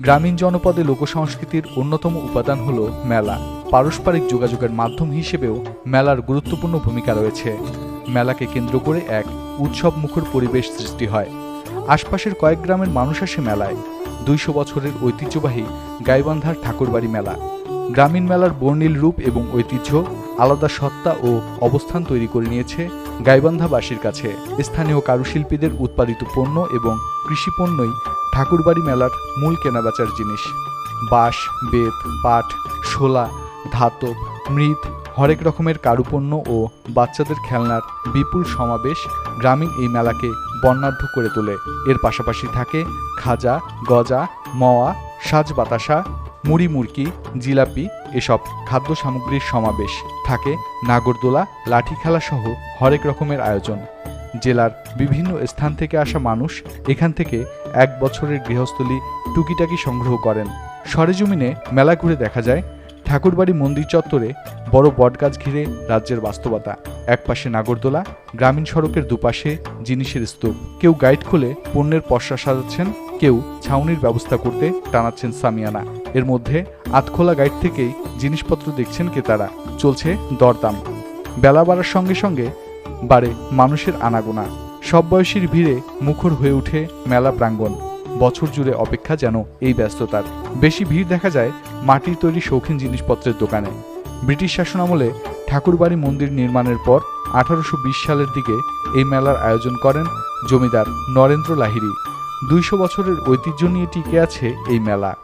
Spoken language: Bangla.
গ্রামীণ জনপদে লোকসংস্কৃতির অন্যতম উপাদান হল মেলা। পারস্পরিক যোগাযোগের মাধ্যম হিসেবেও মেলার গুরুত্বপূর্ণ ভূমিকা রয়েছে। মেলাকে কেন্দ্র করে এক উৎসব মুখর পরিবেশ সৃষ্টি হয়। আশপাশের কয়েক গ্রামের মানুষ আসে মেলায়। দুইশো বছরের ঐতিহ্যবাহী গাইবান্ধার ঠাকুরবাড়ি মেলা। গ্রামীণ মেলার বর্ণিল রূপ এবং ঐতিহ্য আলাদা সত্তা ও অবস্থান তৈরি করে নিয়েছে গাইবান্ধাবাসীর কাছে। স্থানীয় কারুশিল্পীদের উৎপাদিত পণ্য এবং কৃষি পণ্যই ঠাকুরবাড়ি মেলার মূল কেনাবেচার জিনিস। বাঁশ, বেত, পাট, শোলা, ধাতব, মৃৎ, হরেক রকমের কারুপণ্য ও বাচ্চাদের খেলনার বিপুল সমাবেশ গ্রামীণ এই মেলাকে বর্ণাঢ্য করে তোলে। এর পাশাপাশি থাকে খাজা, গজা মওয়া সাজ বাতাসা মুড়ি মুরকি জিলাপি এসব খাদ্য সামগ্রীর সমাবেশ। থাকে নাগরদোলা, লাঠি খেলাসহ হরেক রকমের আয়োজন। জেলার বিভিন্ন স্থান থেকে আসা মানুষ এখান থেকে এক বছরের গৃহস্থলী টুকিটাকি সংগ্রহ করেন। সরেজমিনে মেলা ঘুরে দেখা যায়, ঠাকুরবাড়ি মন্দির চত্বরে বড় বটগাছ ঘিরে রাজ্যের বাস্তবতা। একপাশে নাগরদোলা, গ্রামীণ সড়কের দুপাশে জিনিসের স্তূপ। কেউ গাইড খুলে পণ্যের পসরা সাজাচ্ছেন, কেউ ছাউনির ব্যবস্থা করতে টানাচ্ছেন সামিয়ানা। এর মধ্যে আতখোলা গাইড থেকেই জিনিসপত্র দেখছেন ক্রেতারা। চলছে দরদাম। বেলা বাড়ার সঙ্গে সঙ্গে বাড়ে মানুষের আনাগোনা। সব বয়সীর ভিড়ে মুখর হয়ে ওঠে মেলা প্রাঙ্গণ। বছর জুড়ে অপেক্ষা যেন এই ব্যস্ততার। বেশি ভিড় দেখা যায় মাটির তৈরি শৌখিন জিনিসপত্রের দোকানে। ব্রিটিশ শাসনামলে ঠাকুরবাড়ি মন্দির নির্মাণের পর আঠারোশো বিশ সালের দিকে এই মেলার আয়োজন করেন জমিদার নরেন্দ্র লাহিড়ী। দুইশো বছরের ঐতিহ্য নিয়ে টিকে আছে এই মেলা।